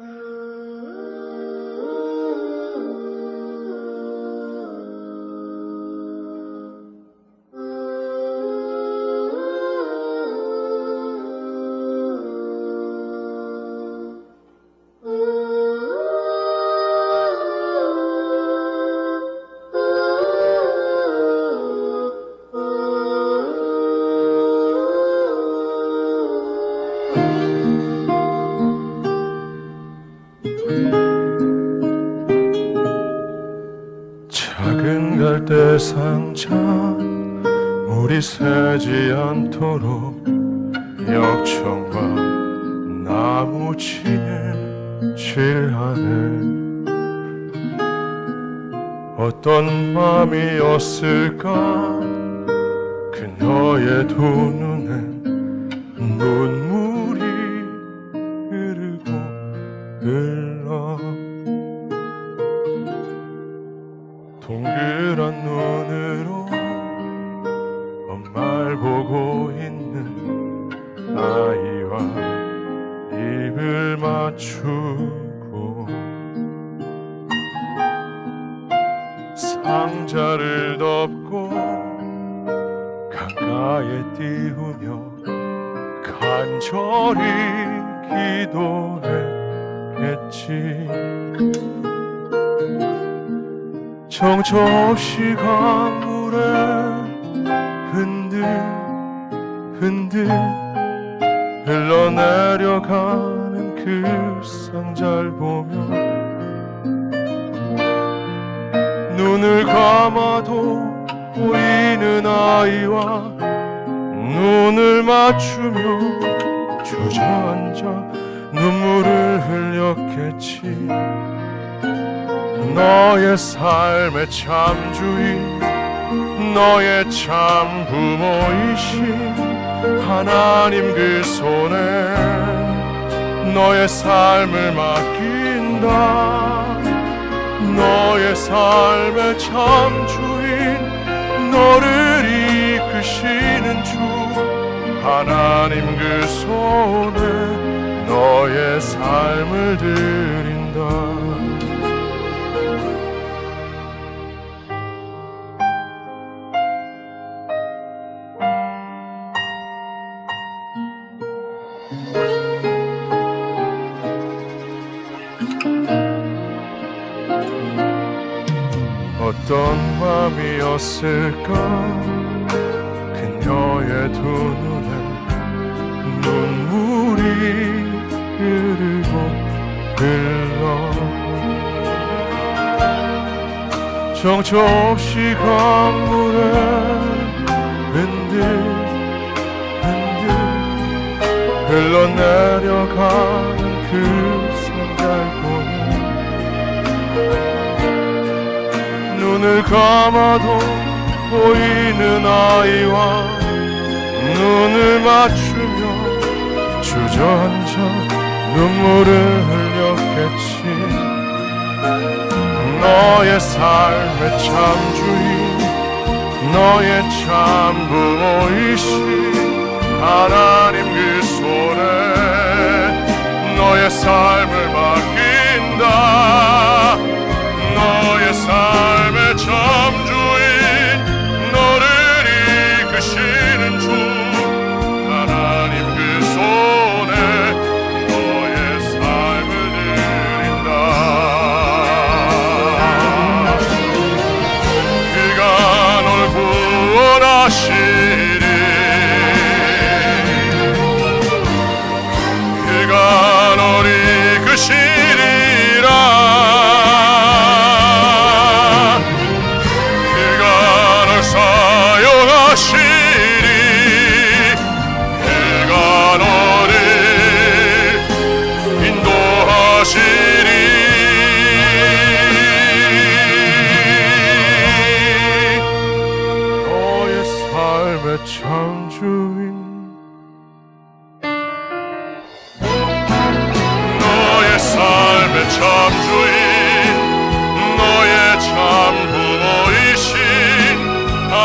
Uh, 은 갈대 상자 물이 새지 않도록 역청과 나무 치는 칠하네. 어떤 맘이었을까? 그녀의 두 눈엔 눈 상자를 덮고 강가에 띄우며 간절히 기도했겠지. 정처 없이 강물에 흔들 흔들 흘러내려가는 그 상자를 보며 눈을 감아도 보이는 아이와 눈을 맞추며 주저앉아 눈물을 흘렸겠지. 너의 삶의 참주인 너의 참 부모이신 하나님 그 손에 너의 삶을 맡긴다 너의 삶의 참 주인 너를 이끄시는 주. 하나님 그 손에 너의 삶을 드린다 어떤 맘이었을까? 그녀의 두 눈에 눈물이 흐르고 흘러. 정처 없이 강물에 흔들 흔들 흘러내려가는 그 눈을 감아도 보이는 아이와 눈을 맞추며 주저앉아 눈물을 흘렸겠지. 너의 삶의 참주인 너의 참 부모이신 하나님 그 손에 너의 삶을 맡긴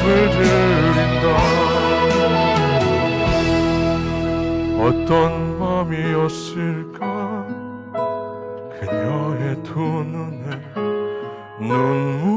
예배를 드린다. 어떤 마음이었을까? 그녀의 두 눈에 눈물